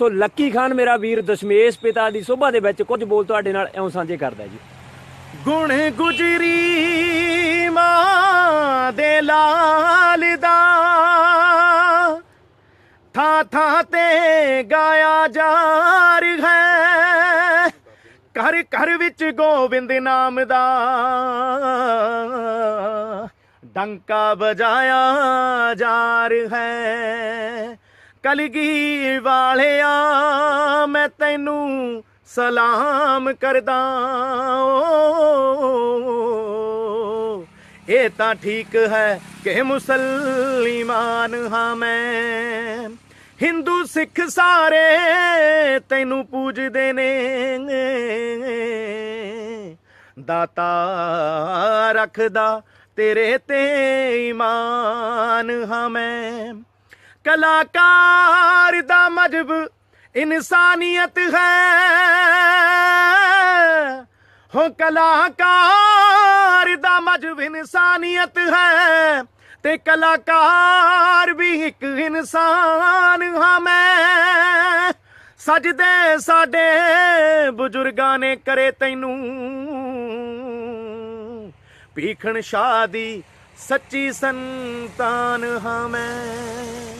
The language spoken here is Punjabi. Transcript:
ਸੋ ਲੱਕੀ ਖਾਨ ਮੇਰਾ ਵੀਰ ਦਸ਼ਮੇਸ਼ ਪਿਤਾ ਦੀ ਸੋਭਾ ਦੇ ਵਿੱਚ ਕੁਝ ਬੋਲ ਤੁਹਾਡੇ ਨਾਲ ਇਉਂ ਸਾਂਝੇ ਕਰਦਾ ਜੀ। ਗੁਣ ਗੁਜਰੀ ਮਾਂ ਦੇ ਲਾਲ ਦਾ, ਥਾਂ ਥਾਂ ਤੇ ਗਾਇਆ ਜਾ ਰਿਹਾ ਹੈ। ਘਰ ਘਰ ਵਿੱਚ ਗੋਬਿੰਦ ਨਾਮ ਦਾ, ਡੰਕਾ ਵਜਾਇਆ ਜਾ ਰਿਹਾ ਹੈ। ਕਲਗੀ ਵਾਲਿਆ ਮੈਂ ਤੈਨੂੰ ਸਲਾਮ ਕਰਦਾ ਓ। ਇਹ ਤਾਂ ਠੀਕ ਹੈ ਕਿ ਮੁਸਲਮਾਨ ਹਾਂ ਮੈਂ। ਹਿੰਦੂ ਸਿੱਖ ਸਾਰੇ ਤੈਨੂੰ ਪੂਜਦੇ ਨੇ। ਦਾਤਾ ਰੱਖਦਾ ਤੇਰੇ ਤੇ ਈਮਾਨ ਹਾਂ ਮੈਂ। ਕਲਾਕਾਰ ਦਾ ਮਜਬ ਇਨਸਾਨੀਅਤ ਹੈ। ਹੋ, ਕਲਾਕਾਰ ਦਾ ਮਜਬ ਇਨਸਾਨੀਅਤ ਹੈ ਤੇ ਕਲਾਕਾਰ ਵੀ ਇੱਕ ਇਨਸਾਨ ਹਾਂ ਮੈਂ। ਸਜਦੇ ਸਾਡੇ ਬਜ਼ੁਰਗਾਂ ਨੇ ਕਰੇ ਤੈਨੂੰ। ਭੀਖਣ ਸ਼ਾਦੀ ਸੱਚੀ ਸੰਤਾਨ ਹਾਂ ਮੈਂ।